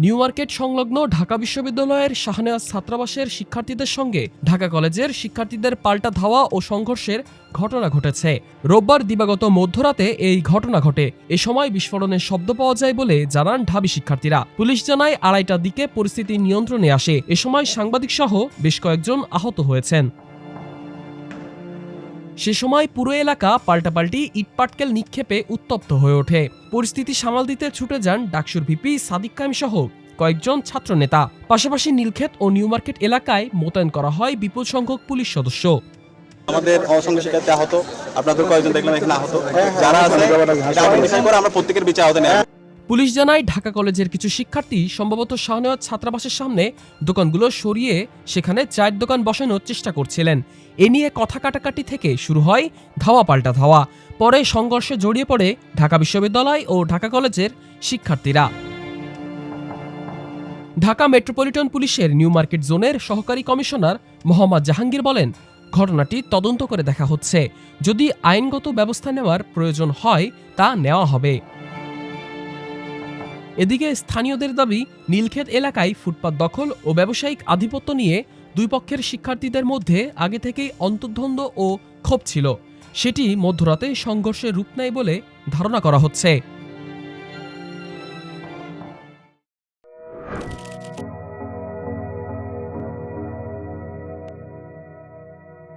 New market সংলগ্ন ঢাকা বিশ্ববিদ্যালয়ের শাহনেওয়াজ ছাত্রাবাসের শিক্ষার্থীদের সঙ্গে ঢাকা কলেজের শিক্ষার্থীদের পাল্টা ধাওয়া ও সংঘর্ষের ঘটনা ঘটেছে। রোববার দিবাগত মধ্যরাতে এই ঘটনা ঘটে। এ সময় বিস্ফোরণের শব্দ পাওয়া যায় বলে জানান ঢাবি শিক্ষার্থীরা। পুলিশ জানায়, আড়াইটার দিকে পরিস্থিতি নিয়ন্ত্রণে আসে। এ সময় সাংবাদিক সহ বেশ কয়েকজন আহত হয়েছেন। সে সময় পুরো এলাকা পাল্টাপাল্টি ইটপাটকেল নিক্ষেপে উত্তপ্ত হয়ে ওঠে। পরিস্থিতি সামাল দিতে ছুটে যান ডাকসুর ভিপি সাদিক কাইম সহ কয়েকজন ছাত্রনেতা। পাশাপাশি নীলক্ষেত ও নিউ মার্কেট এলাকায় মোতায়েন করা হয় বিপুল সংখ্যক পুলিশ সদস্য। আমাদের অসংখ্য শিক্ষার্থী আহত। আপনাদের কয়েকজন দেখলাম এখানে আহত। যারা আছে এটা আইডেন্টিফাই করে আমরা প্রত্যেকের বিচার আহত নেয় পুলিশ জানায় ঢাকা কলেজের কিছু শিক্ষার্থী, সম্ভবত শাহনেওয়াজ ছাত্রাবাসের সামনে দোকানগুলো সরিয়ে সেখানে চায়ের দোকান বসানোর চেষ্টা করছিলেন। এ নিয়ে কথা কাটাকাটি থেকে শুরু হয় ধাওয়া পাল্টা ধাওয়া। পরে সংঘর্ষে জড়িয়ে পড়ে ঢাকা বিশ্ববিদ্যালয় ও ঢাকা কলেজের শিক্ষার্থীরা। ঢাকা মেট্রোপলিটন পুলিশের নিউ মার্কেট জোনের সহকারী কমিশনার মোহাম্মদ জাহাঙ্গীর বলেন, ঘটনাটি তদন্ত করে দেখা হচ্ছে। যদি আইনগত ব্যবস্থা নেওয়ার প্রয়োজন হয়, তা নেওয়া হবে। এদিকে স্থানীয়দের দাবি, নীলক্ষেত এলাকায় ফুটপাত দখল ও ব্যবসায়িক আধিপত্য নিয়ে দুই পক্ষের শিক্ষার্থীদের মধ্যে আগে থেকেই অন্তর্দ্বন্দ্ব ও ক্ষোভ ছিল। সেটি মধ্যরাতে সংঘর্ষের রূপ নেয় বলে ধারণা করা হচ্ছে।